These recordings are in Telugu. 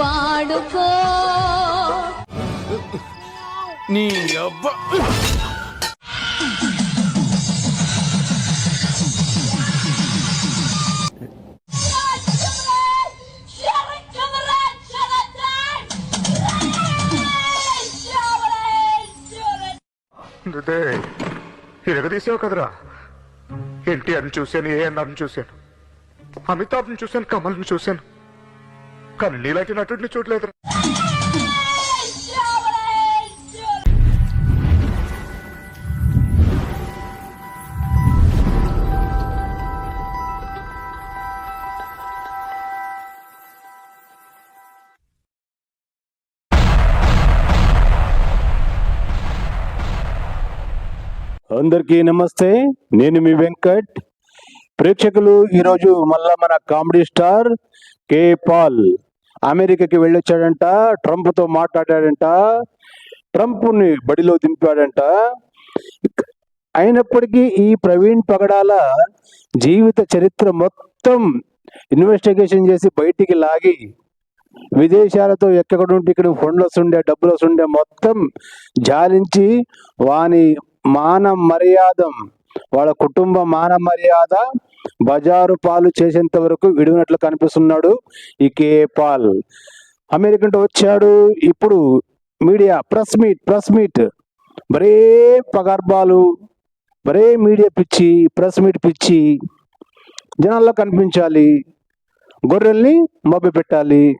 వాడుకో. నీ అబ్బా ఎరగదీసావు కదరా? ఎన్టీఆర్ని చూశాను ఏఎన్ఆర్ని చూశాను అమితాబ్ని చూశాను కమల్ని చూశాను. కానీ నీలాంటి నటుడిని చూడలేదు అందరికీ నమస్తే. నేను మీ వెంకట్. ప్రేక్షకులు ఈరోజు మళ్ళా మన కామెడీ స్టార్ కే పాల్. అమెరికాకి వెళ్ళొచ్చాడంట ట్రంప్తో మాట్లాడాడంట ట్రంప్ని బడిలో దింపాడంట. అయినప్పటికీ ఈ ప్రవీణ్ పగడాల జీవిత చరిత్ర మొత్తం ఇన్వెస్టిగేషన్ చేసి బయటికి లాగి విదేశాలతో ఎక్కడుంటే ఇక్కడ ఫండ్లు వస్తుండే డబ్బులు వస్తుండే మొత్తం జాలించి వాని మాన మర్యాద వాళ్ళ కుటుంబ మాన మర్యాద బజారు పాలు చేసేంత వరకు విడినట్లు కనిపిస్తున్నాడు ఈ కే పాల్. అమెరికన్ వచ్చాడు. ఇప్పుడు media press meet press meet. బరే పగర్భాలు బరే మీడియా పిచ్చి ప్రెస్ మీట్ పిచ్చి. జనాల్లో కనిపించాలి. గొర్రెల్ని మభ్య పెట్టాలి.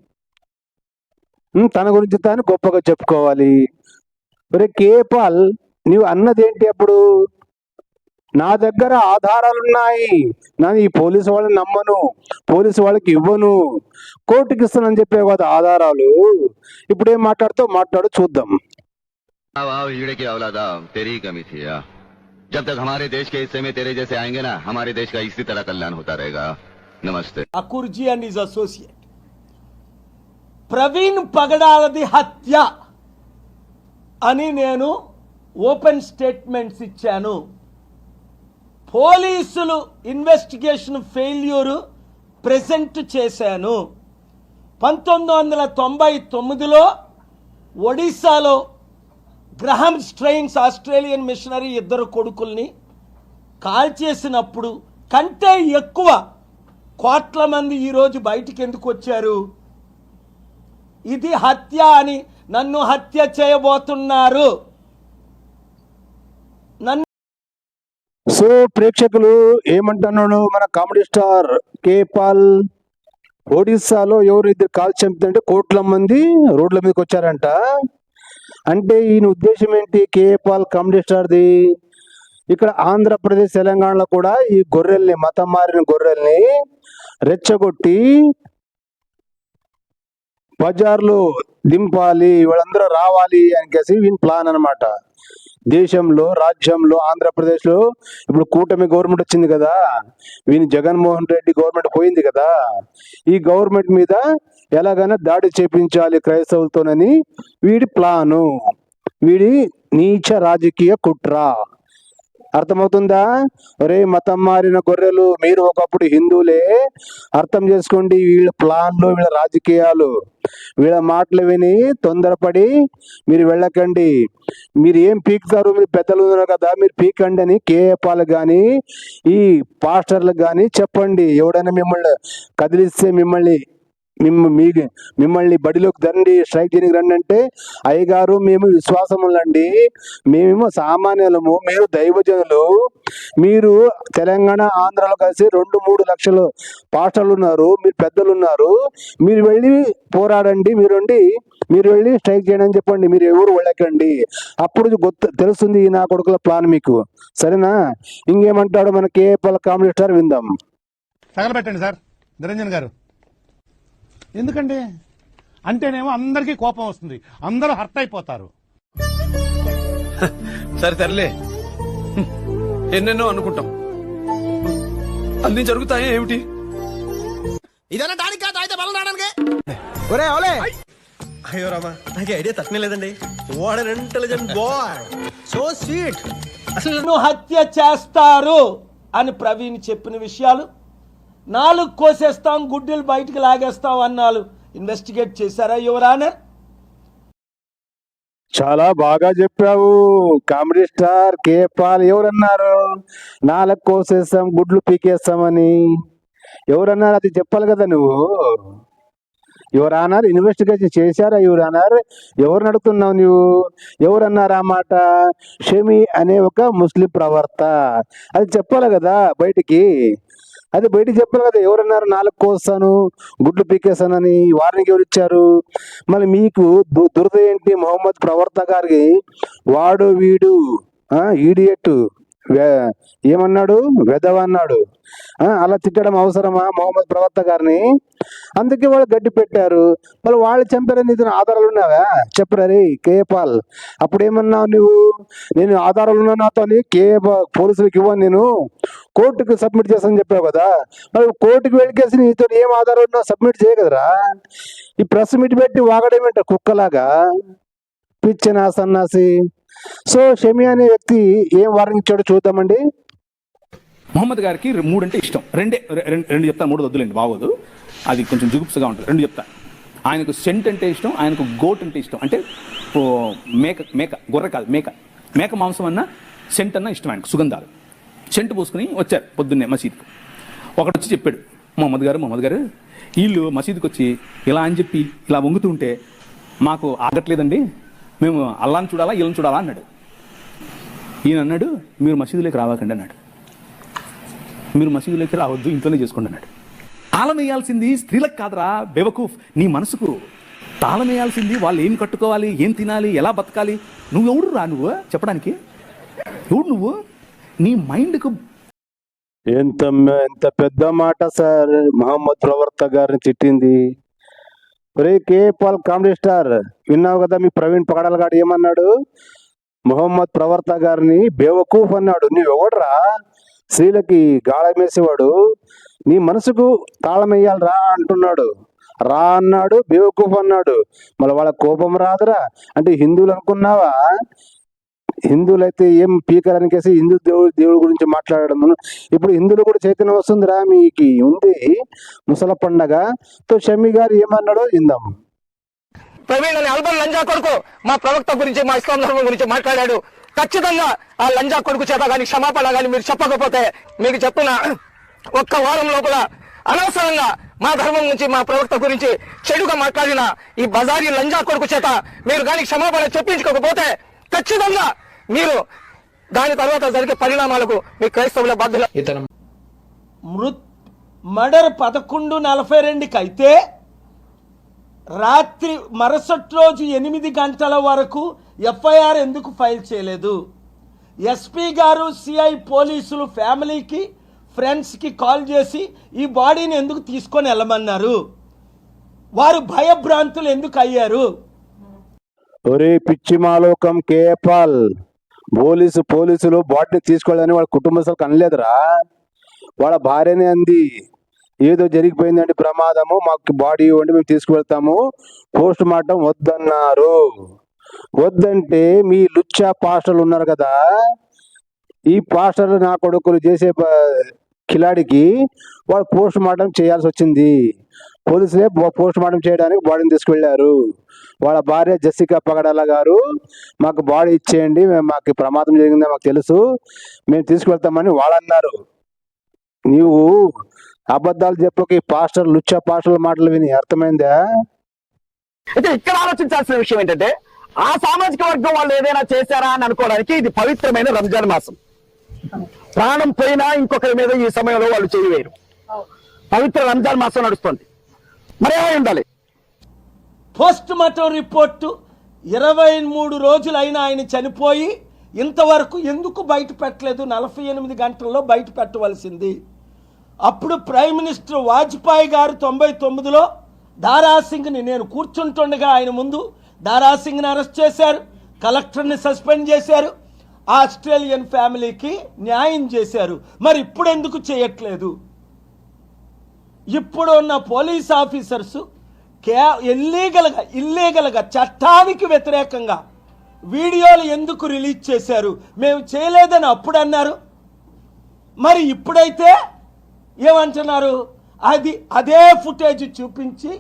తన గురించి తాను గొప్పగా చెప్పుకోవాలి. ఒరే కేపాల్ నీవు అన్నదేంటి అప్పుడు? నా దగ్గర ఆధారాలు ఉన్నాయి నా ఈ పోలీసు వాళ్ళని నమ్మను పోలీసు వాళ్ళకి ఇవ్వను కోర్టుకి ఇస్తానని చెప్పావు కదా ఆధారాలు ఇప్పుడు ఏం మాట్లాడుతావు మాట్లాడు చూద్దాం आओ आओ हीड़े की औलादा तेरी ही कमी थी यार जब तक हमारे देश के हिस्से में तेरे जैसे आएंगे ना हमारे देश का इसी तरह कल्याण होता रहेगा नमस्ते అకుర్జీ అండ్ ఈజ్ అసోసియేట్ ప్రవీణ్ పగడాలది హత్య అని నేను ఓపెన్ స్టేట్మెంట్స్ ఇచ్చాను పోలీసులు ఇన్వెస్టిగేషన్ ఫెయిల్యూరు ప్రజెంట్ చేశాను. పంతొమ్మిది వందల తొంభై తొమ్మిదిలో ఒడిశాలో గ్రహం స్ట్రెయిన్స్ ఆస్ట్రేలియన్ మిషనరీ ఇద్దరు కొడుకుల్ని కాల్చేసినప్పుడు కంటే ఎక్కువ కోట్ల మంది ఈరోజు బయటికి ఎందుకు వచ్చారు? ఇది హత్య అని నన్ను హత్య చేయబోతున్నారు. నన్ను సో ప్రేక్షకులు ఏమంటున్నాడు మన కామెడీ స్టార్ కేపాల్? ఒడిస్సాలో ఎవరు ఇద్దరు కాల్ చంపుతుంటే కోట్ల మంది రోడ్ల మీదకి వచ్చారంట. అంటే ఈయన ఉద్దేశం ఏంటి? కేపాల్ కామెడీ స్టార్ది. ఇక్కడ ఆంధ్రప్రదేశ్ తెలంగాణలో కూడా ఈ గొర్రెల్ని మతం మారిన గొర్రెల్ని రెచ్చగొట్టి బజార్లో దింపాలి వాళ్ళందరూ రావాలి అని కేసి వీని ప్లాన్ అనమాట దేశంలో రాజ్యంలో ఆంధ్రప్రదేశ్లో ఇప్పుడు కూటమి గవర్నమెంట్ వచ్చింది కదా వీని జగన్మోహన్ రెడ్డి గవర్నమెంట్ పోయింది కదా ఈ గవర్నమెంట్ మీద ఎలాగైనా దాడి చేపించాలి క్రైస్తవులతోనని వీడి ప్లాను. వీడి నీచ రాజకీయ కుట్ర. అర్థమవుతుందా? ఒరే మతం మారిన గొర్రెలు మీరు ఒకప్పుడు హిందువులే. అర్థం చేసుకోండి వీళ్ళ ప్లాన్లు వీళ్ళ రాజకీయాలు. వీళ్ళ మాటలు విని తొందరపడి మీరు వెళ్ళకండి. మీరు ఏం పీకుతారు? మీరు పెద్దలు ఉన్నారు కదా మీరు పీకండి అని కేఏపాలు కానీ ఈ పాస్టర్లకు కానీ చెప్పండి. ఎవడైనా మిమ్మల్ని కదిలిస్తే మిమ్మల్ని మిమ్మ మీ మిమ్మల్ని బడిలోకి దండి స్ట్రైక్ చేయడానికి రండి అంటే అయ్యగారు మేము విశ్వాసములండి. మేమేమో సామాన్యులము మీరు దైవజనులు. మీరు తెలంగాణ ఆంధ్రలో కలిసి రెండు మూడు లక్షలు పాస్టర్లు ఉన్నారు మీరు పెద్దలు ఉన్నారు మీరు వెళ్ళి పోరాడండి మీరు ఉండి మీరు వెళ్ళి స్ట్రైక్ చేయండి అని చెప్పండి మీరు ఎవరు వెళ్ళకండి. అప్పుడు గొత్త తెలుస్తుంది ఈ నా కొడుకుల ప్లాన్ మీకు. సరేనా? ఇంకేమంటాడు మన కేపల్ కామెడీ స్టార్ విందాం. తగలబెట్టండి సార్. నిరంజన్ గారు. ఎందుకండి? అంటేనేమో అందరికీ కోపం వస్తుంది. అందరూ హర్ట్ అయిపోతారు. సరే తరలే ఎన్నెన్నో అనుకుంటాం. అన్ని జరుగుతాయి ఏమిటి? అయ్యో రామా నాకు ఐడియా తక్కువ లేదండి. What an intelligent boy so sweet అసలు హత్య చేస్తారు అని ప్రవీణ్ చెప్పిన విషయాలు నాలుగు కోసేస్తాం గుడ్డలు బయటికి లాగేస్తాం అన్నాలు. ఇన్వెస్టిగేట్ చేశారా యువరానర్ చాలా బాగా చెప్పావు కామెడీ స్టార్ కే పాల్ ఎవరన్నారు? నాలుగు కోసేస్తాం గుడ్లు పీకేస్తామని. ఎవరన్నారు? అది చెప్పాలి కదా నువ్వు. ఎవరన్నారు ఇన్వెస్టిగేషన్ చేశారా ఎవరన్నారు ఎవరు నడుతున్నావు నువ్వు? ఎవరన్నారు ఆ మాట? షమి అనే ఒక ముస్లిం ప్రవర్త. అది చెప్పాలి కదా బయటికి. అది బయటికి చెప్పాలి కదా ఎవరన్నారు? నాలుగు కోస్తాను గుడ్లు పీకేస్తానని వార్నింగ్ ఎవరు ఇచ్చారు? మళ్ళీ మీకు దురద ఏంటి? మొహమ్మద్ ప్రవర్త గారికి వాడు వీడు ఈడియట్ ఏమన్నాడు? వెదవ అన్నాడు. అలా తిట్టడం అవసరమా? మొహమ్మద్ ప్రవర్త గారిని అందుకే వాళ్ళు గడ్డి పెట్టారు. మళ్ళీ వాళ్ళు చంపారని ఇతను ఆధారాలు ఉన్నావా? చెప్పరా రే కేపాల్ అప్పుడు ఏమన్నావు నువ్వు? నేను ఆధారాలు ఉన్నా నాతో కే పోలీసులకు ఇవ్వను నేను. కోర్టుకు సబ్మిట్ చేస్తానని చెప్పావు కదా. మరి కోర్టుకు వెళ్ళికేసి నీతో ఏం ఆధారం ఉన్నా సబ్మిట్ చేయగదరా ఈ ప్రెస్ మీట్ పెట్టి వాగడమేంట కుక్కలాగా? పిచ్చిన సన్నాసి. సో షమి అనే వ్యక్తి ఏం వారించాడో చూద్దామండి. మొహమ్మద్ గారికి మూడంటే మూడు అంటే ఇష్టం. రెండే రెండు రెండు చెప్తాను మూడు వద్దులేండి బాగోదు. అది కొంచెం జుగుప్సగా ఉంటుంది. రెండు చెప్తాను ఆయనకు సెంట్ అంటే ఇష్టం ఆయనకు గోట్ అంటే ఇష్టం. అంటే ఓ మేక మేక గొర్రె కాదు మేక. మేక మాంసం అన్న సెంట్ అన్న ఇష్టం ఆయనకు సుగంధాలు. సెంట్ పోసుకుని వచ్చారు పొద్దున్నే మసీద్కి. ఒకడు వచ్చి చెప్పాడు మొహమ్మద్ గారు మొహమ్మద్ గారు వీళ్ళు మసీదుకి వచ్చి ఇలా అని చెప్పి ఇలా వంగుతూ ఉంటే మాకు ఆగట్లేదండి. మేము అల్లాని చూడాలా వీళ్ళని చూడాలా అన్నాడు. ఈయన అన్నాడు మీరు మసీదులోకి రావాకండి అన్నాడు. మీరు మసీదులోకి రావద్దు ఇంట్లోనే చేసుకోండి అన్నాడు. తాళం వేయాల్సింది స్త్రీలకు కాదురా బేవకూఫ్ నీ మనసుకు. తాళం వేయాల్సింది వాళ్ళు ఏం కట్టుకోవాలి ఏం తినాలి ఎలా బతకాలి? నువ్వెవడు రా నువ్వు? చెప్పడానికి. ఎవడు నువ్వు? నీ మైండ్కు ఎంత ఎంత పెద్ద మాట సార్ మహమ్మద్ ప్రవర్త గారిని తిట్టింది. ఒరే కేపాల్ కామెడీ స్టార్ విన్నావు కదా మీ ప్రవీణ్ పగడాల గారు ఏమన్నాడు? మొహమ్మద్ ప్రవర్త గారిని బేవకూఫ్ అన్నాడు. నువ్వెవడరా స్త్రీలకి గాళమేసేవాడు నీ మనసుకు తాళమేయాలి రా అంటున్నాడు. రా అన్నాడు బేవకూఫ్ అన్నాడు. మళ్ళీ వాళ్ళ కోపం రాదురా. అంటే హిందువులు అనుకున్నావా? హిందువులైతే ఏం పీకరానికేసి హిందూ దేవుడు దేవుడి గురించి మాట్లాడడం ఇప్పుడు హిందువులు కూడా చైతన్యం వస్తుందిరా మీకు ఉంది. ముసల పండగ. తో షమి గారు ఏమన్నాడో ఇందాం ప్రవీణ్ అని అల్బన్ లంజా కొడుకు మా ప్రవక్త గురించి మా ఇస్లాం ధర్మం గురించి మాట్లాడాడు. ఖచ్చితంగా ఆ లంజా కొడుకు చేత కానీ క్షమాపణ కానీ మీరు చెప్పకపోతే మీకు చెప్తున్నా ఒక్క వారం లోపల అనవసరంగా మా ధర్మం గురించి మా ప్రవక్త గురించి చెడుగా మాట్లాడిన ఈ బజారీ లంజా కొడుకు చేత మీరు కానీ క్షమాపణ చెప్పించుకోకపోతే ఖచ్చితంగా మీరు దాని తర్వాత జరిగే పరిణామాలకు మీ క్రైస్తవుల బాధ్యులు మృత్ మర్డర్ పదకొండు నలభై రెండుకి అయితే రాత్రి మరుసటి రోజు ఎనిమిది గంటల వరకు ఎఫ్ఐఆర్ ఎందుకు ఫైల్ చేయలేదు? ఎస్పీ గారు సిఐ పోలీసులు ఫ్యామిలీకి ఫ్రెండ్స్కి కాల్ చేసి ఈ బాడీని ఎందుకు తీసుకొని వెళ్ళమన్నారు? వారు భయభ్రాంతులు ఎందుకు అయ్యారు? ఒరే పిచ్చి మాలోకం కేపాల్ పోలీసు పోలీసులు బాడీ తీసుకోవాలని వాళ్ళ కుటుంబ కుటుంబస్తులకు అనలేదురా వాళ్ళ భార్యనే అంది. ఏదో జరిగిపోయిందండి ప్రమాదము మాకు బాడీ ఇవ్వండి మేము తీసుకువెళ్తాము. పోస్ట్ మార్టం వద్దన్నారు. వద్దంటే మీ లుచ్చా పాస్టర్లు ఉన్నారు కదా. ఈ పాస్టర్లు నా కొడుకులు చేసే కిలాడికి వాళ్ళు పోస్ట్ మార్టం చేయాల్సి వచ్చింది. పోలీసులే పోస్ట్ మార్టం చేయడానికి బాడీని తీసుకువెళ్ళారు. వాళ్ళ భార్య జెసికా పగడాల గారు మాకు బాడీ ఇచ్చేయండి మేము మాకు ప్రమాదం జరిగిందని మాకు తెలుసు. మేము తీసుకువెళ్తామని వాళ్ళు అన్నారు నీవు అబద్ధాలు చెప్పక పాస్టర్ లుచ్చా పాస్టర్ల మాటలు విని అర్థమైందా? అయితే ఇక్కడ ఆలోచించాల్సిన విషయం ఏంటంటే ఆ సామాజిక వర్గం వాళ్ళు ఏదైనా చేశారా అని అనుకోవడానికి ఇది పవిత్రమైన రంజాన్ మాసం. ప్రాణం పోయినా ఇంకొకరి మీద ఈ సమయంలో వాళ్ళు చేయవేరు పవిత్ర రంజాన్ మాసం నడుస్తుంది. మరి ఏమై ఉండాలి? పోస్ట్ మార్టం రిపోర్టు ఇరవై మూడు రోజులైనా ఆయన చనిపోయి ఇంతవరకు ఎందుకు బయట పెట్టలేదు? నలభై ఎనిమిది గంటల్లో బయట పెట్టవలసింది. అప్పుడు ప్రైమ్ మినిస్టర్ వాజ్పేయి గారు తొంభై తొమ్మిదిలో దారాసింగ్ని నేను కూర్చుంటుండగా ఆయన ముందు దారాసింగ్ని అరెస్ట్ చేశారు కలెక్టర్ని సస్పెండ్ చేశారు ఆస్ట్రేలియన్ ఫ్యామిలీకి న్యాయం చేశారు. మరి ఇప్పుడు ఎందుకు చేయట్లేదు? ఇప్పుడు ఉన్న పోలీస్ ఆఫీసర్స్ కే ఇల్లీగల్గా ఇల్లీగల్గా చట్టానికి వ్యతిరేకంగా వీడియోలు ఎందుకు రిలీజ్ చేశారు? మేము చేయలేదని అప్పుడు అన్నారు. మరి ఇప్పుడైతే ఏమంటున్నారు? అది అదే ఫుటేజ్ చూపించి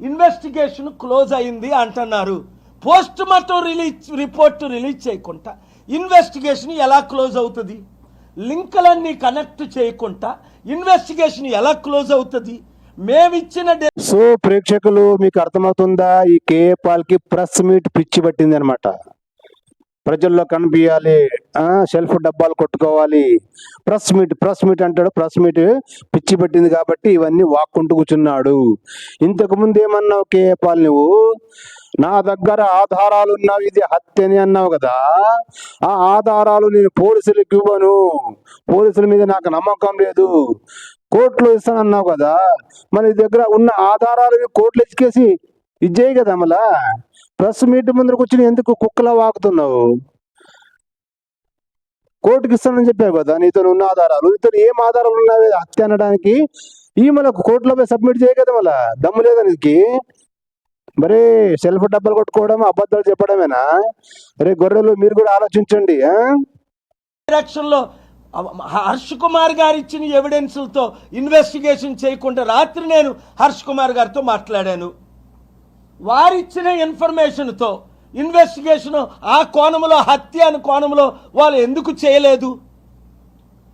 ఇన్వెస్టిగేషన్ క్లోజ్ అయింది అంటున్నారు. Post mortem release report release చేయకుండా ఇన్వెస్టిగేషన్ ఎలా క్లోజ్ అవుతుంది? లింకులన్నీ కనెక్ట్ చేయకుండా ఇన్వెస్టిగేషన్ ఎలా క్లోజ్ అవుతుంది? మేమిచ్చిన సో ప్రేక్షకులు మీకు అర్థమవుతుందా? ఈ కేఏ పాల్కి ప్రెస్ మీట్ పిచ్చి పట్టింది అనమాట ప్రజల్లో కనిపించాలి సెల్ఫ్ డబ్బాలు కొట్టుకోవాలి. ప్రెస్ మీట్ ప్రెస్ మీట్ అంటాడు. ప్రెస్ మీట్ పిచ్చి పెట్టింది కాబట్టి ఇవన్నీ వాక్కుంటూ కూర్చున్నాడు. ఇంతకు ముందు ఏమన్నావు కేపాల్ నువ్వు? నా దగ్గర ఆధారాలు ఉన్నావు ఇది హత్య అని అన్నావు కదా. ఆ ఆధారాలు నేను పోలీసులకు ఇవ్వను. పోలీసుల మీద నాకు నమ్మకం లేదు. కోర్టులో ఇస్తానన్నావు కదా. మన దగ్గర ఉన్న ఆధారాలు కోర్టులు ఇచ్చేసి ఇది చేయి కదా మళ్ళా. ప్రెస్ మీట్ ముందర కూర్చుని ఎందుకు కుక్కలా వాకుతున్నావు కోర్టుకి ఇస్తానని చెప్పావు కదా నీతో ఉన్న ఆధారాలు. నీతో ఏం ఆధారాలు ఉన్నాయి హత్య అనడానికి? ఈ మళ్ళీ కోర్టులో పోయి సబ్మిట్ చేయ కదా మళ్ళా దమ్ము లేదా నీకు? మరే సెల్ఫ్ డబ్బులు కొట్టుకోవడం అబద్ధాలు చెప్పడమేనా? రే గొర్రెలు మీరు కూడా ఆలోచించండి ఆ? హర్ష్ కుమార్ గారు ఇచ్చిన ఎవిడెన్స్లతో ఇన్వెస్టిగేషన్ చేయకుండా రాత్రి నేను హర్ష్ కుమార్ గారితో మాట్లాడాను. వారిచ్చిన ఇన్ఫర్మేషన్తో ఇన్వెస్టిగేషన్ ఆ కోణంలో హత్య అని కోణంలో వాళ్ళు ఎందుకు చేయలేదు?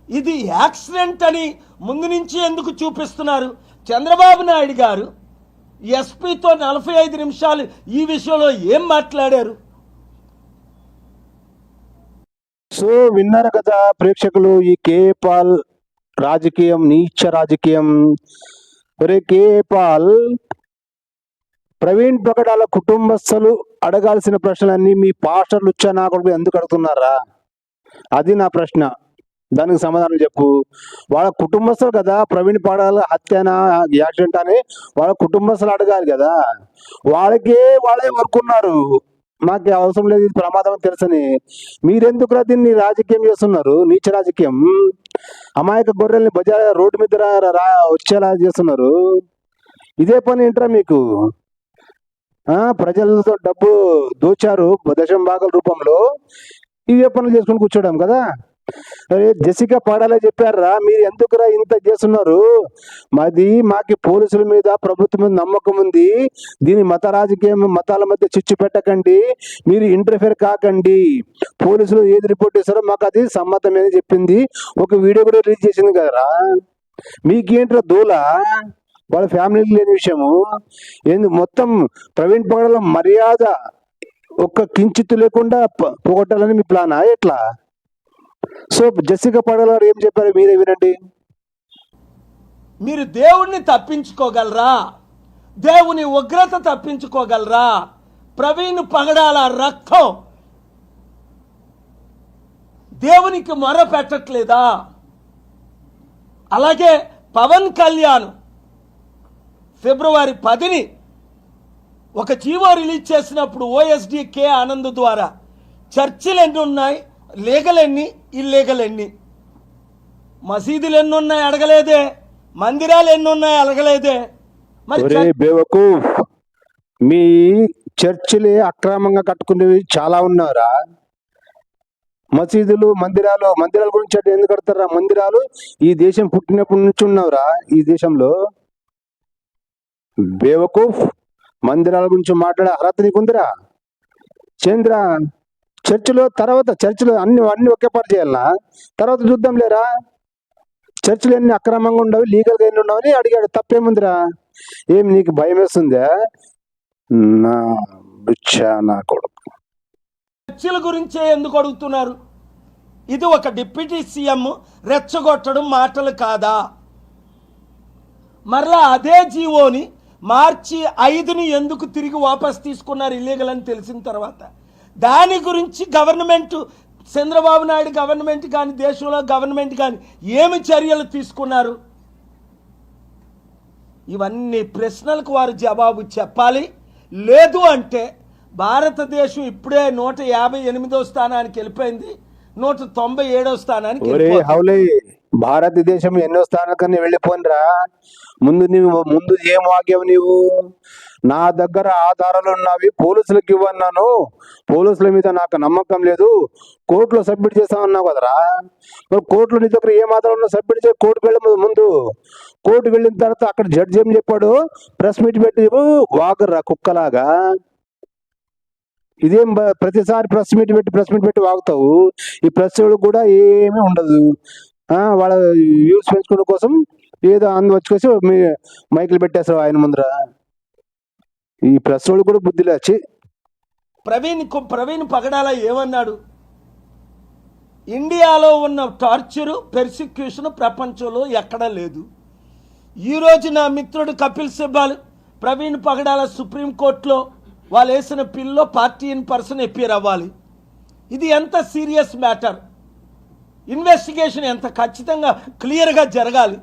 ఇది యాక్సిడెంట్ అని ముందు నుంచి ఎందుకు చూపిస్తున్నారు? చంద్రబాబు నాయుడు గారు ఎస్పీతో నలభై ఐదు నిమిషాలు ఈ విషయంలో ఏం మాట్లాడారు? సో విన్నారు కదా ప్రేక్షకులు ఈ కేపాల్ రాజకీయం నీచ రాజకీయం. ఒరే కేపాల్ ప్రవీణ్ పగడాల కుటుంబస్తులు అడగాల్సిన ప్రశ్నలన్నీ మీ పాస్టర్లు వచ్చా నా కొడుకు ఎందుకు అడుగుతున్నారా? అది నా ప్రశ్న. దానికి సమాధానం చెప్పు. వాళ్ళ కుటుంబస్తులు కదా ప్రవీణ్ పగడాల హత్యనా యాక్సిడెంట్ అని వాళ్ళ కుటుంబస్తులు అడగాలి కదా. వాళ్ళకే వాళ్ళే వర్కున్నారు మాకు అవసరం లేదు ఇది ప్రమాదం అని తెలుసని. మీరెందుకురా దీన్ని రాజకీయం చేస్తున్నారు? నీచ రాజకీయం? అమాయక గొర్రెల్ని బజార్ రోడ్డు మీద రా- రా- వచ్చేలా చేస్తున్నారు? ఇదే పని ఏంట్రా మీకు? ప్రజలతో డబ్బు దోచారు దశం భాగాల రూపంలో. ఇవే పనులు చేసుకుని కూర్చోడం కదా. అరే జెసికా పాడాలే చెప్పారా? మీరు ఎందుకురా ఇంత చేస్తున్నారు? మాది మాకి పోలీసుల మీద ప్రభుత్వం మీద నమ్మకం ఉంది. దీని మత రాజకీయం మతాల మధ్య చిచ్చు పెట్టకండి. మీరు ఇంటర్ఫేర్ కాకండి. పోలీసులు ఏది రిపోర్ట్ చేస్తారో మాకు అది సమ్మతమే చెప్పింది. ఒక వీడియో కూడా రిలీజ్ చేసింది కదరా. మీకేంట్రా దూలా? వాళ్ళ ఫ్యామిలీకి లేని విషయము. ఏంది? మొత్తం ప్రవీణ్ పగడలో మర్యాద ఒక్క కించిత్తు లేకుండా పోగొట్టాలని మీ ప్లానా? ఎట్లా? సో జస్సిక పగడల గారు ఏం చెప్పారు? మీరే వినండి. మీరు దేవుణ్ణి తప్పించుకోగలరా? దేవుని ఉగ్రత తప్పించుకోగలరా? ప్రవీణ్ పగడాల రక్తం దేవునికి మొర పెట్టట్లేదా? అలాగే పవన్ కళ్యాణ్ ఫిబ్రవరి పదిని ఒక జీవో రిలీజ్ చేసినప్పుడు ఓఎస్డి కే ఆనంద్ ద్వారా చర్చిలు ఎన్ని ఉన్నాయి? లీగల్ ఎన్ని? ఇల్లీగల్ ఎన్ని? మసీదులు ఎన్ని ఉన్నాయి? అడగలేదే. మందిరాలు ఎన్ని ఉన్నాయి? అడగలేదే. మరి మీ చర్చిలే అక్రమంగా కట్టుకునేవి చాలా ఉన్నారా? మసీదులు మందిరాలు మందిరాల గురించి ఎందుకు కడతారా? మందిరాలు ఈ దేశం పుట్టినప్పటి నుంచి ఉన్నవరా ఈ దేశంలో? బేవకూఫ్ మందిరాల గురించి మాట్లాడే అర్హత నీకుందిరా? చంద్ర చర్చిలో తర్వాత చర్చిలో అన్ని అన్ని ఒకే పాటు చేయాలనా? తర్వాత చూద్దాం లేరా? చర్చిలు ఎన్ని అక్రమంగా ఉండవు లీగల్గా ఎన్ని ఉండవని అడిగాడు. తప్పేముందిరా? ఏం నీకు భయం వేస్తుందా? నా బిచ్చా నా కొడుకు. చర్చిల గురించే ఎందుకు అడుగుతున్నారు? ఇది ఒక డిప్యూటీ సీఎం రెచ్చగొట్టడం మాటలు కాదా? మరలా అదే జీవోని మార్చి ఐదుని ఎందుకు తిరిగి వాపస్ తీసుకున్నారు ఇల్లీగల్ అని తెలిసిన తర్వాత? దాని గురించి గవర్నమెంట్ చంద్రబాబు నాయుడు గవర్నమెంట్ కానీ దేశంలో గవర్నమెంట్ కానీ ఏమి చర్యలు తీసుకున్నారు? ఇవన్నీ ప్రశ్నలకు వారు జవాబు చెప్పాలి. లేదు అంటే భారతదేశం ఇప్పుడే నూట యాభై ఎనిమిదో స్థానానికి వెళ్ళిపోయింది. నూట తొంభై ఏడో స్థానానికి భారతదేశం ఎన్నో స్థానాలకన్నా వెళ్ళిపోయినరా ముందు నీవు ముందు ఏం వాగావు నీవు? నా దగ్గర ఆధారాలు ఉన్నవి పోలీసులకు ఇవ్వన్నాను. పోలీసుల మీద నాకు నమ్మకం లేదు. కోర్టులో సబ్మిట్ చేస్తామన్నావు కదరా? మరి కోర్టులో నీ దగ్గర ఏం ఆధారం ఉన్నా సబ్మిట్ చేసి కోర్టుకు వెళ్ళే ముందు- కోర్టుకు వెళ్ళిన తర్వాత అక్కడ జడ్జి ఏం చెప్పాడు? ప్రెస్ మీట్ పెట్టి వాగర్రా కుక్కలాగా. ఇదేం బ- ప్రతిసారి ప్రెస్ మీట్ పెట్టి ప్రెస్ మీట్ పెట్టి వాగుతావు? ఈ ప్రెస్ కూడా ఏమీ ఉండదు. వాళ్ళ వ్యూస్ పెంచుకోవడం కోసం ఏదో అందు వచ్చేసి మీ మైకులు పెట్టేస్తారు ఆయన ముందర. ఈ ప్రెస్ వాళ్ళు కూడా బుద్ధి లేచి ప్రవీణ్ ప్రవీణ్ పగడాల ఏమన్నాడు? ఇండియాలో ఉన్న టార్చరు పెర్సిక్యూషన్ ప్రపంచంలో ఎక్కడా లేదు. ఈరోజు నా మిత్రుడు కపిల్ సిబ్బాల్ ప్రవీణ్ పగడాల సుప్రీంకోర్టులో వాళ్ళు వేసిన పిల్లో పార్టీ ఇన్ పర్సన్ ఎప్పిర్ అవ్వాలి. ఇది ఎంత సీరియస్ మ్యాటర్? ఇన్వెస్టిగేషన్ ఎంత ఖచ్చితంగా క్లియర్గా జరగాలి.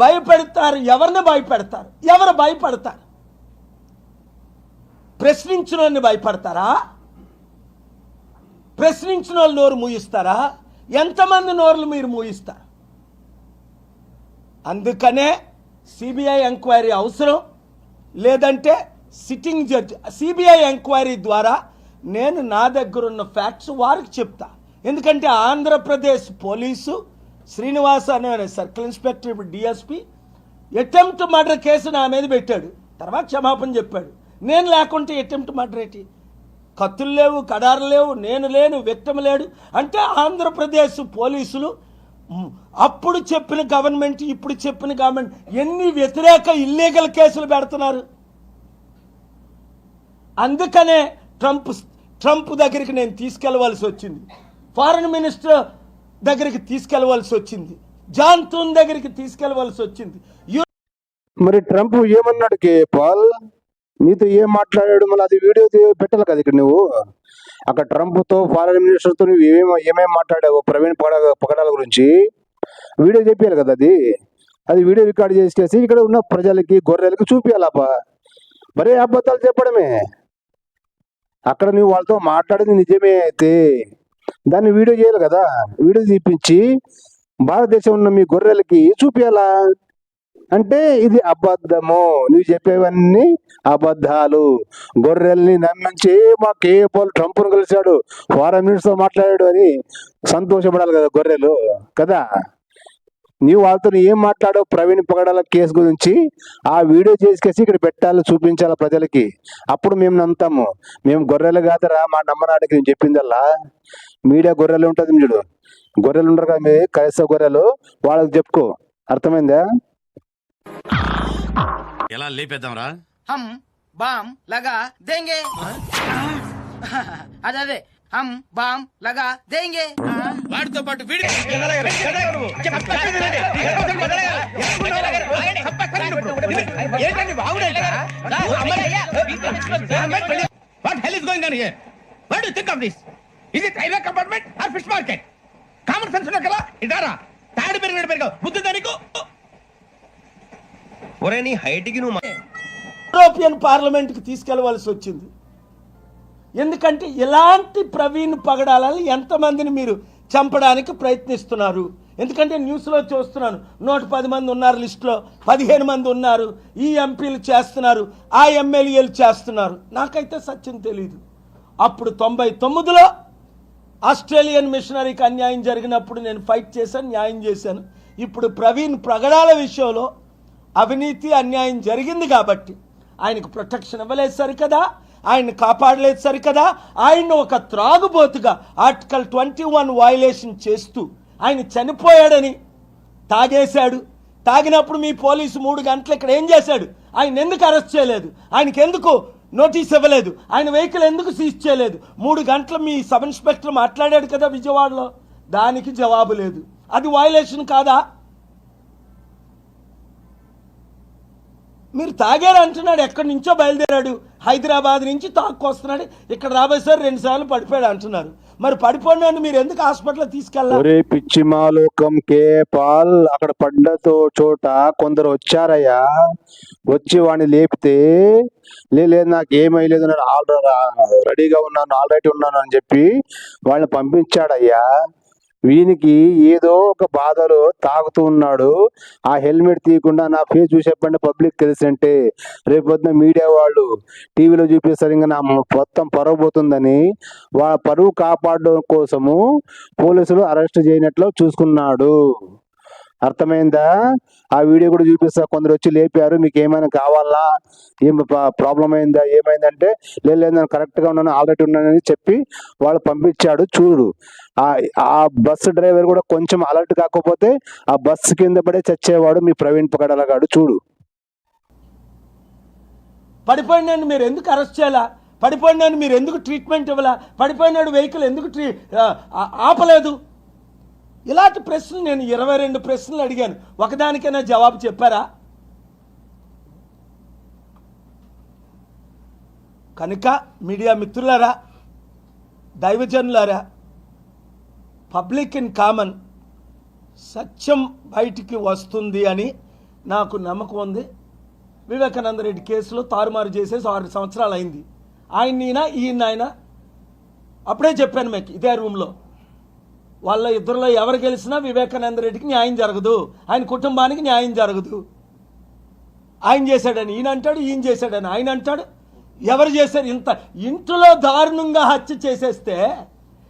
భయపెడతారు ఎవరిని భయపెడతారు? ఎవరు భయపడతారు? ప్రశ్నించిన వాళ్ళని భయపడతారా? ప్రశ్నించిన వాళ్ళు నోరు మూయిస్తారా? ఎంతమంది నోరులు మీరు మూయిస్తారు? అందుకనే సిబిఐ ఎంక్వైరీ అవసరం. లేదంటే సిట్టింగ్ జడ్జి సిబిఐ ఎంక్వైరీ ద్వారా నేను నా దగ్గర ఉన్న ఫ్యాక్ట్స్ వారికి చెప్తా. ఎందుకంటే ఆంధ్రప్రదేశ్ పోలీసు శ్రీనివాస్ అనే సర్కిల్ ఇన్స్పెక్టర్ ఇప్పుడు డిఎస్పి అటెంప్ట్ మర్డర్ కేసు నా మీద పెట్టాడు. తర్వాత క్షమాపణ చెప్పాడు. నేను లేకుంటే అటెంప్ట్ మర్డర్ ఏంటి? కత్తులు లేవు కడారు లేవు నేను లేను వ్యక్తం లేడు. అంటే ఆంధ్రప్రదేశ్ పోలీసులు అప్పుడు చెప్పిన గవర్నమెంట్ ఇప్పుడు చెప్పిన గవర్నమెంట్ ఎన్ని వ్యతిరేక ఇల్లీగల్ కేసులు పెడుతున్నారు? అందుకనే ట్రంప్ ట్రంప్ దగ్గరికి నేను తీసుకెళ్ళవలసి వచ్చింది. ఫారెన్ మినిస్టర్ దగ్గరికి తీసుకెళ్ళవలసి వచ్చింది. జాన్ దగ్గరికి తీసుకెళ్ళవలసి వచ్చింది. మరి ట్రంప్ ఏమన్నాడు కే పాల్? నీతో ఏం మాట్లాడాడు? మళ్ళీ అది వీడియో పెట్టాలి కదా ఇక్కడ నువ్వు? అక్కడ ట్రంప్తో ఫారెన్ మినిస్టర్తో నువ్వు ఏమేమి ఏమేమి మాట్లాడావు ప్రవీణ్ పగడ పగడాల గురించి? వీడియో చెప్పాలి కదా అది? అది వీడియో రికార్డ్ చేసేసి ఇక్కడ ఉన్న ప్రజలకి గొర్రెలకి చూపించాలబ్బా మరే అబద్ధాలు చెప్పడమే. అక్కడ నువ్వు వాళ్ళతో మాట్లాడింది నిజమే అయితే. దాన్ని వీడియో చేయాలి కదా? వీడియో తీపించి భారతదేశం ఉన్న మీ గొర్రెలకి చూపించాలా అంటే ఇది అబద్ధము. నువ్వు చెప్పేవన్నీ అబద్ధాలు. గొర్రెల్ని నమ్మించి మా కేపాల్ ట్రంప్ కలిశాడు. ఫారెన్ మినిస్టర్తో మాట్లాడాడు అని సంతోషపడాలి కదా గొర్రెలు కదా? నీ వాళ్ళతో ఏం మాట్లాడవు? ప్రవీణ్ పొగడాల కేసు గురించి ఆ వీడియో చేసుకేసి ఇక్కడ పెట్టాలి చూపించాలి ప్రజలకి. అప్పుడు మేము నమ్ముతాము. మేము గొర్రెలు కాదరా మా నమ్మనాడికి నేను చెప్పిందల్లా. మీడియా గొర్రెలు ఉంటుంది చూడు. గొర్రెలు ఉండరు కదా మీ క్రైస్తవ గొర్రెలు. వాళ్ళకి చెప్పుకో. అర్థమైందా? ఎలా లేపేద్దాంరా? అదే. హమ్ బామ్ లగా దేంగే వాడితో పాటు వీడి what hell is going on here what do think of this is it highway compartment or fish market common sense ఉన్న కదా ఇదారా తాడు పెరిగినాడు పెరిగా బుద్ధి దానికి ఒరే నీ హైట్కి నువ్వు యూరోపియన్ పార్లమెంట్కి తీసుకెళ్ళవలసి వచ్చింది ఎందుకంటే ఇలాంటి ప్రవీణ్ పగడాలని ఎంతమందిని మీరు చంపడానికి ప్రయత్నిస్తున్నారు? ఎందుకంటే న్యూస్లో చూస్తున్నాను నూట పది మంది ఉన్నారు లిస్టులో పదిహేను మంది ఉన్నారు ఈ ఎంపీలు చేస్తున్నారు ఆ ఎమ్మెల్యేలు చేస్తున్నారు. నాకైతే సత్యం తెలియదు అప్పుడు తొంభై తొమ్మిదిలో ఆస్ట్రేలియన్ మిషనరీకి అన్యాయం జరిగినప్పుడు నేను ఫైట్ చేశాను న్యాయం చేశాను. ఇప్పుడు ప్రవీణ్ ప్రగడాల విషయంలో అవినీతి అన్యాయం జరిగింది కాబట్టి ఆయనకు ప్రొటెక్షన్ ఇవ్వలేదు సరికదా. ఆయన్ని కాపాడలేదు సరికదా? ఆయన్ని ఒక త్రాగుబోతుగా ఆర్టికల్ ట్వంటీ వన్ వయలేషన్ చేస్తూ ఆయన చనిపోయాడని తాగేశాడు. తాగినప్పుడు మీ పోలీసు మూడు గంటలు ఇక్కడ ఏం చేశాడు? ఆయన ఎందుకు అరెస్ట్ చేయలేదు? ఆయనకి ఎందుకు నోటీస్ ఇవ్వలేదు? ఆయన వెహికల్ ఎందుకు సీజ్ చేయలేదు? మూడు గంటలు మీ సబ్ ఇన్స్పెక్టర్ మాట్లాడాడు కదా విజయవాడలో? దానికి జవాబు లేదు. అది వయలేషన్ కాదా? మీరు తాగారు అంటున్నాడు. ఎక్కడి నుంచో బయలుదేరాడు. హైదరాబాద్ నుంచి తాక్కొస్తున్నాడు ఇక్కడ రాబోయేసారి రెండు సార్లు పడిపోయాడు అంటున్నారు. మరి పడిపోయినాడు మీరు ఎందుకు హాస్పిటల్ తీసుకెళ్ళాలి? పిచ్చి మాలోకం కే పాల్ అక్కడ పడ్డతో చోట కొందరు వచ్చారయ్యా. వచ్చి వాడిని లేపితే "లే, లేదు నాకు ఏమైలేదు నేను ఆల్రెడీ రెడీగా ఉన్నాను ఆల్రెడీ ఉన్నాను అని చెప్పి వాళ్ళని పంపించాడయ్యా. వీనికి ఏదో ఒక బాధలో తాగుతూ ఉన్నాడు. ఆ హెల్మెట్ తీయకుండా నా ఫేస్ చూసి చెప్పండి పబ్లిక్ తెలిసింటే రేపు పొద్దున మీడియా వాళ్ళు టీవీలో చూపిస్తారు ఇంకా నా మొత్తం పరువు పోతుందని వాళ్ళ పరువు కాపాడడం కోసము పోలీసులు అరెస్ట్ చేయనట్లు చూసుకున్నాడు. అర్థమైందా? ఆ వీడియో కూడా చూపిస్తా. కొందరు వచ్చి లేపారు. మీకు ఏమైనా కావాలా? ఏం ప్రాబ్లం అయిందా ఏమైందంటే లేదు లేదు నేను కరెక్ట్గా ఉన్నాను ఆల్రెడీ ఉన్నానని చెప్పి వాళ్ళు పంపించాడు. చూడు ఆ బస్సు డ్రైవర్ కూడా కొంచెం అలర్ట్ కాకపోతే ఆ బస్సు కింద పడే చచ్చేవాడు మీ ప్రవీణ్ పగడలగాడు చూడు. పడిపోయినాను మీరు ఎందుకు అరెస్ట్ చేయాలా? పడిపోయినాను మీరు ఎందుకు ట్రీట్మెంట్ ఇవ్వాలా? పడిపోయినాడు వెహికల్ ఎందుకు ట్రీ ఆపలేదు? ఇలాంటి ప్రశ్నలు నేను ఇరవై రెండు ప్రశ్నలు అడిగాను. ఒకదానికైనా జవాబు చెప్పారా? కనుక మీడియా మిత్రులారా దైవజనులారా పబ్లిక్ ఇన్ కామన్ సత్యం బయటికి వస్తుంది అని నాకు నమ్మకం ఉంది. వివేకానంద రెడ్డి కేసులో తారుమారు చేసేసి ఆరు సంవత్సరాలు అయింది. ఆయన ఈయన ఈయన ఆయన అప్పుడే చెప్పాను మీకు ఇదే రూమ్లో. వాళ్ళ ఇద్దరిలో ఎవరు గెలిచినా వివేకానంద రెడ్డికి న్యాయం జరగదు. ఆయన కుటుంబానికి న్యాయం జరగదు. ఆయన చేశాడని ఈయన అంటాడు ఈయన చేశాడని ఆయన అంటాడు. ఎవరు చేశారు? ఇంత ఇంట్లో దారుణంగా హత్య చేసేస్తే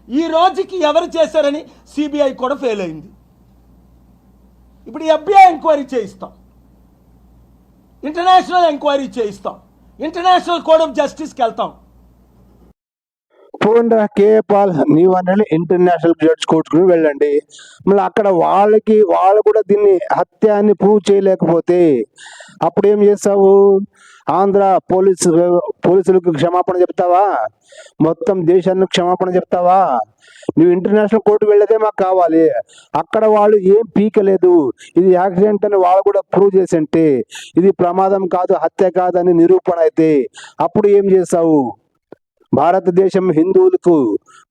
ఈ రోజుకి ఎవరు చేశారని సిబిఐ కూడా ఫెయిల్ అయింది. ఇప్పుడు ఎఫ్బిఐ ఎంక్వైరీ చేయిస్తాం. ఇంటర్నేషనల్ ఎంక్వైరీ చేయిస్తాం. ఇంటర్నేషనల్ కోర్ట్ ఆఫ్ జస్టిస్కి వెళ్తాం. పోండా కేపాల్ అనేది ఇంటర్నేషనల్ జడ్జ్ కోర్టుకు వెళ్ళండి. మళ్ళీ అక్కడ వాళ్ళకి వాళ్ళు కూడా దీన్ని హత్యాన్ని ప్రూవ్ చేయలేకపోతే అప్పుడు ఏం చేస్తావు? ఆంధ్ర పోలీసు పోలీసులకు క్షమాపణ చెప్తావా? మొత్తం దేశానికి క్షమాపణ చెప్తావా? నువ్వు ఇంటర్నేషనల్ కోర్టు వెళ్ళేదే మాకు కావాలి. అక్కడ వాళ్ళు ఏం పీకలేదు. ఇది యాక్సిడెంట్ అని వాళ్ళు కూడా ప్రూవ్ చేసింటే ఇది ప్రమాదం కాదు హత్య కాదని నిరూపణ అయితే అప్పుడు ఏం చేస్తావు? భారతదేశం హిందువులకు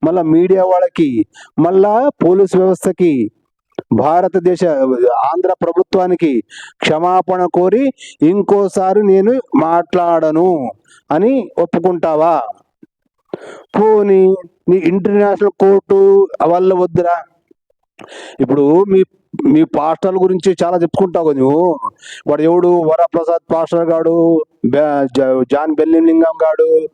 మళ్ళా మీడియా వాళ్ళకి మళ్ళా పోలీస్ వ్యవస్థకి భారతదేశ ఆంధ్ర ప్రభుత్వానికి క్షమాపణ కోరి ఇంకోసారి నేను మాట్లాడను అని ఒప్పుకుంటావా? పోనీ నీ ఇంటర్నేషనల్ కోర్టు వల్ల వద్దురా. ఇప్పుడు మీ మీ పాస్టర్ల గురించి చాలా చెప్పుకుంటావు నువ్వు. వాడు ఎవడు? వరప్రసాద్ పాస్టర్ గాడు బె- జ- జాన్ బెల్లింగం గాడు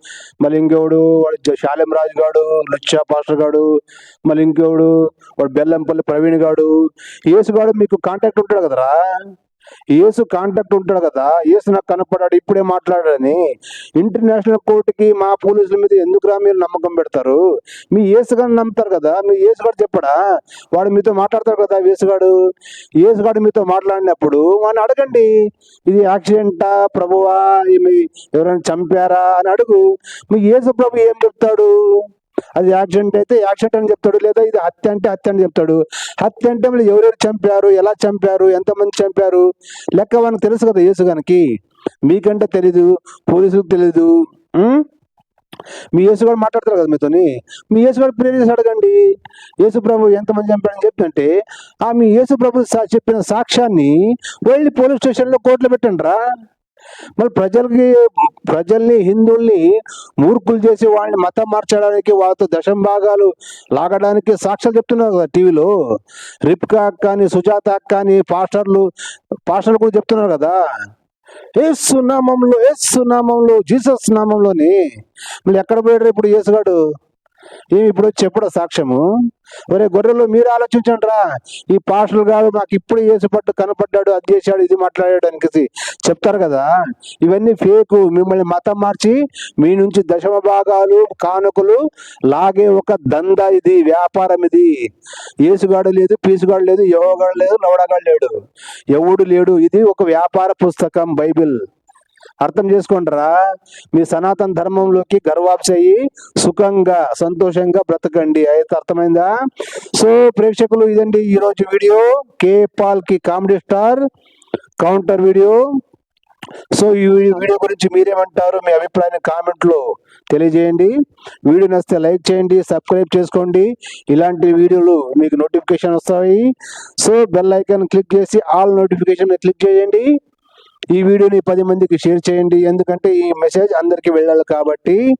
మళ్ళీ ఇంకెవడు? వాడు జ- శాలెం రాజు గాడు లుచ్చా పాస్టర్ గాడు మళ్ళీ ఇంకెవడు? వాడు బెల్లంపల్లి ప్రవీణ్ గాడు. ఏసు గాడు మీకు కాంటాక్ట్ ఉంటాడు కదరా? యేసు కాంటాక్ట్ ఉంటాడు కదా యేసు నాకు కనపడాడు ఇప్పుడే మాట్లాడాడని. ఇంటర్నేషనల్ కోర్టుకి మా పోలీసుల మీద ఎందుకురా మీరు నమ్మకం పెడతారు? మీ యేసుగాడిని నమ్ముతారు కదా మీ ఏసుగాడు చెప్పడా? వాడు మీతో మాట్లాడతారు కదా యేసుగాడు. ఏసుగాడు మీతో మాట్లాడినప్పుడు వాడిని అడగండి ఇది యాక్సిడెంటా ప్రభువా ఏమి ఎవరైనా చంపారా అని అడుగు. మీ యేసు ప్రభు ఏం చెప్తాడు? అది యాక్సిడెంట్ అయితే యాక్సిడెంట్ అని చెప్తాడు లేదా ఇది హత్య అంటే హత్య అని చెప్తాడు. హత్య అంటే మళ్ళీ ఎవరెవరు చంపారు ఎలా చంపారు ఎంతమంది చంపారు? లెక్క మనకు తెలుసు కదా యేసుగానికి మీకంటే తెలీదు పోలీసులకు తెలీదు మీ యేసు కూడా మాట్లాడతారు కదా మీతోని? మీ యేసు కూడా ప్రేర్ చేసి అడగండి. యేసు ప్రభు ఎంతమంది చంపాడని చెప్తుంటే ఆ మీ యేసు ప్రభు సా- చెప్పిన సాక్ష్యాన్ని వెళ్ళి పోలీస్ స్టేషన్లో కోర్టులో పెట్టండి రా మరి ప్రజలకి ప్రజల్ని హిందువుల్ని మూర్ఖులు చేసి వాళ్ళని మతం మార్చడానికి వాళ్ళతో దశం భాగాలు లాగడానికి సాక్ష్యాలు చెప్తున్నారు కదా టీవీలో. రిప్కా అక్క అని సుజాత అక్క అని పాస్టర్లు పాస్టర్లు కూడా చెప్తున్నారు కదా. ఏసు నామంలో ఏసు నామంలో జీసస్ నామంలోని. మళ్ళీ ఎక్కడ పోయాడు ఇప్పుడు యేసుగాడు? ఏమి ఇప్పుడు వచ్చి చెప్పడా సాక్ష్యము? ఒరే గొర్రెలు మీరు ఆలోచించండిరా. ఈ పాటలు కాదు నాకు ఇప్పుడు ఏసుపట్టు కనపడ్డాడు అది చేశాడు ఇది మాట్లాడాడు అనేసి చెప్తారు కదా. ఇవన్నీ ఫేకు. మిమ్మల్ని మతం మార్చి మీ నుంచి దశమ భాగాలు కానుకలు లాగే ఒక దందా ఇది వ్యాపారం ఇది. ఏసుగాడు లేదు పీసుగాడు లేదు యోగాడు లేదు నవడగాడు లేడు. ఎవడు లేడు? ఇది ఒక వ్యాపార పుస్తకం బైబిల్. అర్థం చేసుకోండిరా. మీ సనాతన ధర్మంలోకి గర్వాప్స్ సుఖంగా సంతోషంగా బ్రతకండి. అయితే అర్థమైందా? సో ప్రేక్షకులు ఇదండి ఈరోజు video. K పాల్కి comedy star counter video. So ఈ వీడియో గురించి మీరేమంటారు మీ అభిప్రాయాన్ని కామెంట్లో తెలియజేయండి. వీడియో నచ్చితే లైక్ చేయండి సబ్స్క్రైబ్ చేసుకోండి. ఇలాంటి వీడియోలు మీకు నోటిఫికేషన్ వస్తాయి. సో బెల్ ఐకాన్ క్లిక్ చేసి ఆల్ నోటిఫికేషన్ క్లిక్ చేయండి. ఈ వీడియోని పది మందికి షేర్ చేయండి. ఎందుకంటే ఈ మెసేజ్ అందరికి వెళ్ళాలి కాబట్టి.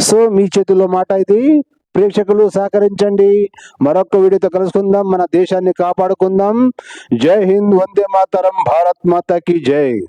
సో మీ చేతుల్లో మాట ఇది. ప్రేక్షకులు సహకరించండి. మరొక వీడియోతో కలుసుకుందాం. మన దేశాన్ని కాపాడుకుందాం. జై హింద్ వందే మాతరం భారత్ మాతాకి జై.